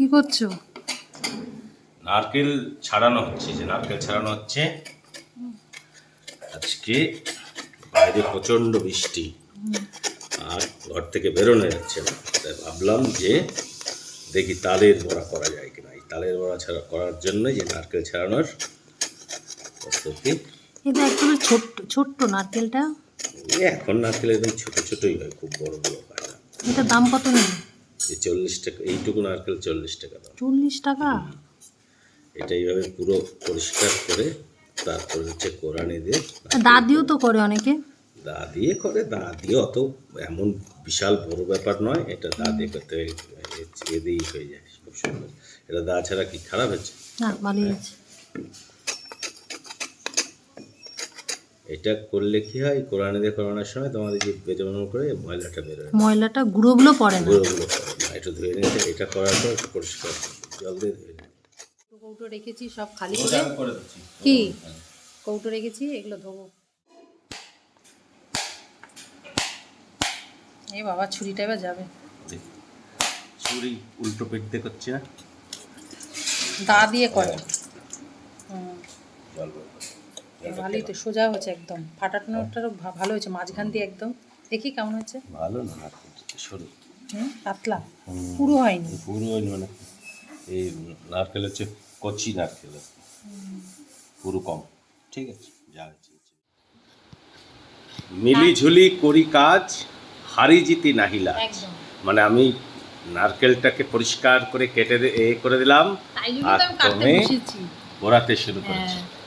কি করছ? নারকেল ছাড়ানো হচ্ছে যে নারকেল ছাড়ানো হচ্ছে। আজকে বাইরে প্রচণ্ড বৃষ্টি। আর ঘর থেকে বেরোনো যাচ্ছে না। তাই ভাবলাম যে দেখি তালের বড়া করা যায় কিনা। এই তালের বড়া ছাড়া করার জন্য যে নারকেল ছাড়ানোর প্রস্তুতি। এটা একদম ছোট্ট ছোট্ট নারকেলটা। এখন নারকেল একদম ছোটো ছোটোই হয় খুব বড় বড় হয় না। এটা দাম কত নেই এই চল্লিশ টাকা এইটুকু নারকেল চল্লিশ টাকা দাম। চল্লিশ টাকা? এটা এইভাবে পুরো পরিষ্কার করে তারপরে হচ্ছে কোরআনি দিয়ে দা দিয়েও তো করে অনেকে। দা দিয়ে করে দা দিয়ে অত এমন বিশাল বড় ব্যাপার নয় এটা দা দিয়ে করতে হয়, এ দিয়েই হয়ে যায় খুব সুন্দর। এটা দা ছাড়া কি খারাপ হচ্ছে? না ভালোই আছে এটা করলে কি হয়? কোরআনে দিয়ে করানোর সময় তোমাদের যে বেজমানো করে ময়লাটা বেরোয় ময়লাটা গুঁড়োগুলো পড়ে না। গুঁড়োগুলো করে না। একটু ধুয়ে নিতে এটা করার পর একটু পরিষ্কার জল দিয়ে ধুয়ে নিতে কৌটো রেখেছি সব খালি করে। কি? কৌটো রেখেছি এগুলো ধোবো। এই বাবা ছুরিটা এবার যাবে। ছুরি উল্টো পেট দিয়ে করছি না? দা দিয়ে করে। হুম, জল। ভালোই তো সোজা হয়েছে একদম। ফাটানোটারও ভালো হয়েছে মাঝখান দিয়ে একদম। দেখি কেমন হয়েছে? ভালো না সরু। পাতলা? পুরো হয়নি? পুরো ওই মানে এই নারকেল হচ্ছে কচি নারকেল। পুরো কম। ঠিক আছে যা। মিলিঝুলি করি কাজ হারি জিতি নাহিলা। মানে আমি নারকেলটাকে পরিষ্কার করে কেটে এ করে দিলাম। আর তুমি? বসেছি। গোড়াতে শুরু করেছি। হ্যাঁ।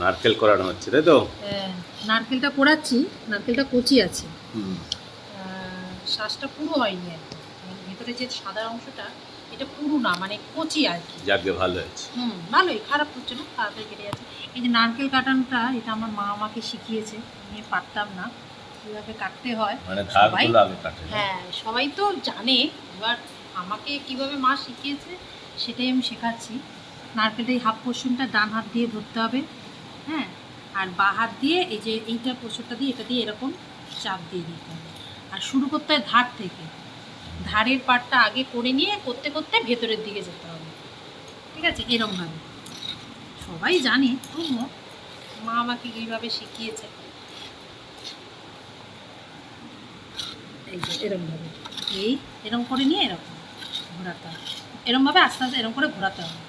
নারকেল করানো হচ্ছে তাই তো? হ্যাঁ, নারকেলটা কোড়াচ্ছি নারকেলটা কচি আছে। শ্বাসটা পুরো হয়নি আর। মানে ভেতরে যে সাদা অংশটা এটা পুরো না মানে কচি আর কি। যাকে ভালো হয়েছে। হুম ভালোই খারাপ হচ্ছে না তাড়াতাড়ি কেটে যাচ্ছে। এই যে নারকেল কাটানোটা এটা আমার মা আমাকে শিখিয়েছে আমি পারতাম না কীভাবে কাটতে হয়। মানে সবাই ধারগুলো আগে কাটে হ্যাঁ সবাই তো জানে এবার আমাকে কীভাবে মা শিখিয়েছে সেটাই আমি শেখাচ্ছি। নারকেলটা এই হাফ পোর্শনটা ডান হাত দিয়ে ধরতে হবে। হ্যাঁ আর বা হাত দিয়ে এই যে এইটা পোর্শনটা দিয়ে এটা দিয়ে এরকম চাপ দিয়ে দিতে হবে। আর শুরু করতে হয় ধার থেকে। ধারের পাটটা আগে করে নিয়ে করতে করতে ভেতরের দিকে যেতে হবে। ঠিক আছে? এরমভাবে। সবাই জানে, তবুও মা আমাকে এইভাবে শিখিয়েছে। এই যে এরমভাবে। এই, এরম করে নিয়ে এরকম ঘোরাতে হবে। এরমভাবে আস্তে আস্তে এরম করে ঘোরাতে হবে।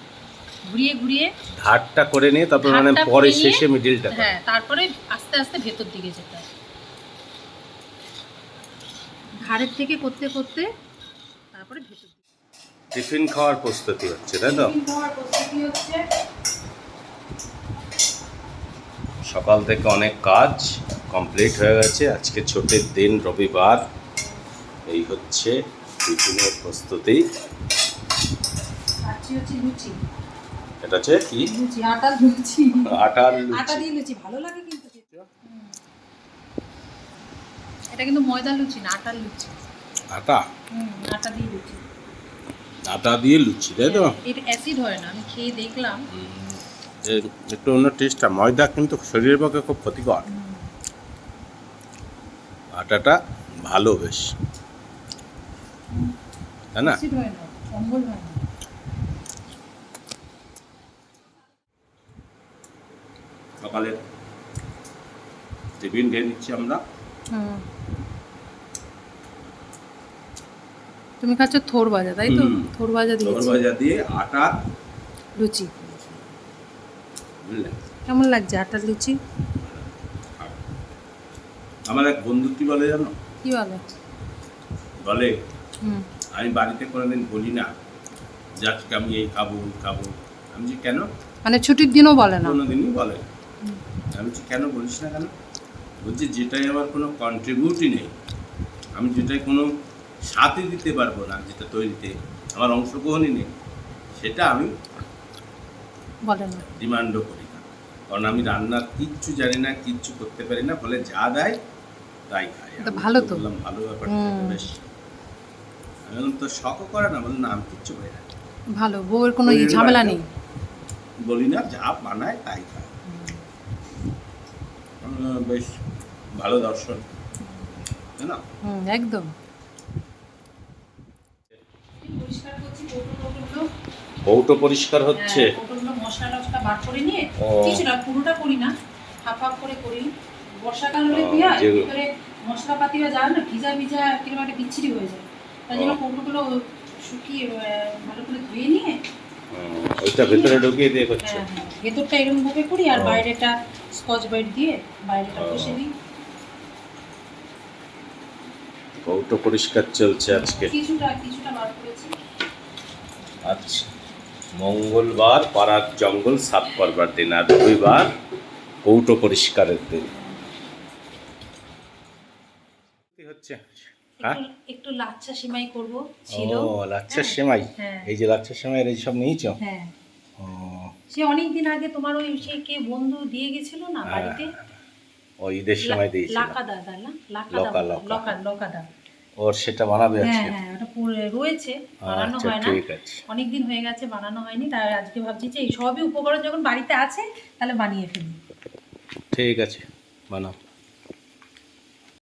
ঘুরিয়ে ঘুরিয়ে ধারটা করে নিয়ে তারপর মানে ধারটা পরে শেষে মিডিলটা হ্যাঁ তারপরে আস্তে আস্তে ভেতর দিকে যেতে হবে ধারের থেকে করতে করতে তারপরে ভেতর দিকে। টিফিন খাওয়ার প্রস্তুতি হচ্ছে তাই তো? টিফিন খাওয়ার প্রস্তুতি হচ্ছে। সকাল থেকে অনেক কাজ কমপ্লিট হয়ে গেছে। আজকে ছুটির দিন রবিবার। এই হচ্ছে টিফিনের প্রস্তুতি। খাচ্ছি হচ্ছে লুচি। এটা হচ্ছে কি? লুচি লুচি। আটার আটা লুচি। দিয়ে লুচি ভালো লাগে কিন্তু এটা কিন্তু ময়দা লুচি না আটার লুচি। আটা? আটা দিয়ে লুচি। আটা দিয়ে লুচি তাই তো? এটা অ্যাসিড হয় না আমি খেয়ে দেখলাম। একটু অন্য টেস্টটা ময়দা কিন্তু শরীরের পক্ষে খুব ক্ষতিকর। আটাটা ভালো বেশ। তাই অম্বল হয় না। সকালে টিফিন খেয়ে নিচ্ছি আমরা। তুমি খাচ্ছ থোর ভাজা তাই তো? থোর ভাজা তখন দিয়েছি ভাজা দিয়ে আটা। লুচি। কেমন লাগছে আটার লুচি? আমার এক বন্ধু কি বলে জানো? কি বলে? বলে হুম। আমি বাড়িতে কোনোদিন বলি না যে আজকে আমি এই খাব খাব। আমি যে কেন? মানে ছুটির দিনও বলে না? কোনোদিনই বলে না। আমি বলছি কেন বলিস না কেন? বলছি যেটাই আমার কোনো কন্ট্রিবিউটই নেই আমি যেটাই কোনো সাথে দিতে পারব না যেটা তৈরিতে আমার অংশগ্রহণই নেই সেটা আমি ডিমান্ডও করি না। কারণ আমি রান্নার কিচ্ছু জানি না কিচ্ছু করতে পারি না ফলে যা দেয় তাই খাই। ভালো তো। বললাম ভালো ব্যাপারটা বেশ। আমি বললাম তো শখও করে না? বললাম না আমি কিচ্ছু করি না। ভালো বউয়ের কোনো ঝামেলা নেই। বলি না যা বানায় তাই আহ, বেশ ভালো দর্শন। তাই না? একদম। কৌটো পরিষ্কার হচ্ছে? হ্যাঁ, মশলা টশলা বার করে নিয়ে ও। কিছুটা পুরোটা করি না হাফ হাফ করে করি। বর্ষাকাল হলে কি হয়? ভিতরে মশলাপাতিরা যায় না ভিজা ভিজা কীরকম একটা বিচ্ছিরি হয়ে যায়। তাই জন্য। কৌটোগুলো শুকিয়ে ভালো করে ধুয়ে নিয়ে ওইটা ভেতরে ঢুকিয়ে দিয়ে করছে। হ্যাঁ হ্যাঁ ভেতরটা এরকম ভাবে করি আর বাইরেটা স্কচ ব্রাইট দিয়ে বাইরেটা কষে দিই। কৌটো পরিষ্কার চলছে আজকে। কিছুটা কিছুটা বার করেছি। আচ্ছা মঙ্গলবার পাড়ার জঙ্গল সাফ করবার দিন আর রবিবার কৌটো পরিষ্কারের দিন। হচ্ছে? হ্যাঁ একটু একটু লাচ্ছা সিমাই করব ছিল। ও লাচ্ছার হ্যাঁ, সেমাই? হ্যাঁ। এই যে সেমাইয়ের এই সব নিয়েছো? হ্যাঁ। সে অনেক দিন আগে তোমার ওই কে বন্ধু দিয়ে গেছিল না হ্যাঁ, বাড়িতে? ও ঈদের সময় দিয়েছিল। লাকা দাদা না? লাকা লকা, দাদা লকা। লকা লকাদা ওর সেটা বানাবে হ্যাঁ আজকে? হ্যাঁ ওটা পড়ে রয়েছে বানানো আচ্ছা হয় না। ঠিক আছে। অনেক দিন হয়ে গেছে বানানো হয়নি তাই আজকে ভাবছি যে এই সবই উপকরণ যখন বাড়িতে আছে তাহলে বানিয়ে ফেলি। ঠিক আছে বানাও।